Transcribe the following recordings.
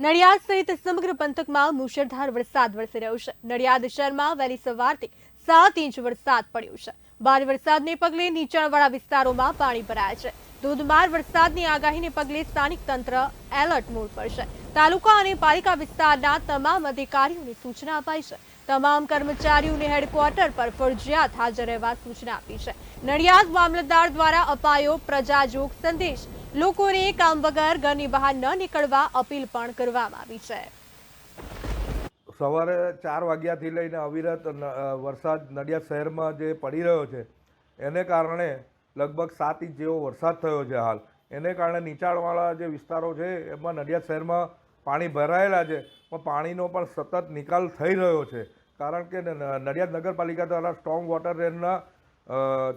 નડિયાદ સહિત સમગ્ર પંથકમાં મુશળધાર વરસાદ વરસી રહ્યો છે. નડિયાદ શહેરમાં વહેલી સવારથી સાત ઇંચ વરસાદ પડ્યો છે. ભારે વરસાદને પગલે નીચાણવાળા વિસ્તારોમાં પાણી ભરાયા છે. ધોધમાર વરસાદની આગાહીને પગલે સ્થાનિક તંત્ર એલર્ટ મોડ પર છે. તાલુકા અને પાલિકા વિસ્તારના તમામ અધિકારીઓને સૂચના અપાઈ છે. તમામ કર્મચારીઓને હેડક્વાર્ટર પર ફરજિયાત હાજર રહેવા સૂચના આપી છે. નડિયાદ મામલતદાર દ્વારા અપાયો પ્રજાજોગ સંદેશ. લોકોને કામ વગર ઘરની બહાર ન નીકળવા અપીલ પણ કરવામાં આવી છે. સવારે ચાર વાગ્યાથી લઈને અવિરત વરસાદ નડિયાદ શહેરમાં જે પડી રહ્યો છે, એને કારણે લગભગ સાત ઇંચ જેવો વરસાદ થયો છે હાલ. એને કારણે નીચાણવાળા જે વિસ્તારો છે, એમાં નડિયાદ શહેરમાં પાણી ભરાયેલા છે, પણ પાણીનો પણ સતત નિકાલ થઈ રહ્યો છે. કારણ કે નડિયાદ નગરપાલિકા દ્વારા સ્ટ્રોંગ વોટર રેનના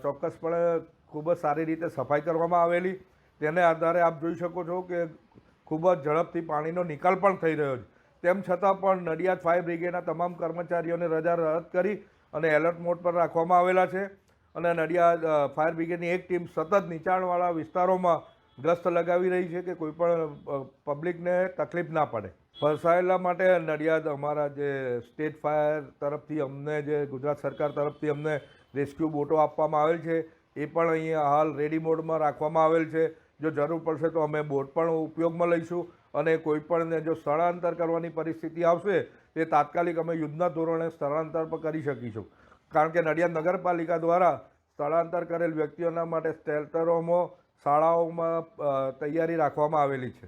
ચોક્કસપણે ખૂબ જ સારી રીતે સફાઈ કરવામાં આવેલી તેને આધારે આપ જોઈ શકો છો કે ખૂબ જ ઝડપથી પાણીનો નિકાલ પણ થઈ રહ્યો છે. તેમ છતાં પણ નડિયાદ ફાયર બ્રિગેડના તમામ કર્મચારીઓને રજા રદ કરી અને એલર્ટ મોડ પર રાખવામાં આવેલા છે અને નડિયાદ ફાયર બ્રિગેડની એક ટીમ સતત નીચાણવાળા વિસ્તારોમાં ગસ્ત લગાવી રહી છે કે કોઈ પણ પબ્લિકને તકલીફ ના પડે. ફસાયેલા માટે નડિયાદ અમારા જે સ્ટેટ ફાયર તરફથી અમને જે ગુજરાત સરકાર તરફથી અમને રેસ્ક્યુ બોટો આપવામાં આવેલ છે. એ પણ અહીંયા હાલ રેડી મોડમાં રાખવામાં આવેલ છે. જો જરૂર પડશે તો અમે બોટ પણ ઉપયોગમાં લઈશું અને કોઈપણને જો સ્થળાંતર કરવાની પરિસ્થિતિ આવશે, તે તાત્કાલિક અમે યુદ્ધના ધોરણે સ્થળાંતર પણ કરી શકીશું. કારણ કે નડિયાદ નગરપાલિકા દ્વારા સ્થળાંતર કરેલ વ્યક્તિઓના માટે શેલ્ટરોમાં શાળાઓમાં તૈયારી રાખવામાં આવેલી છે.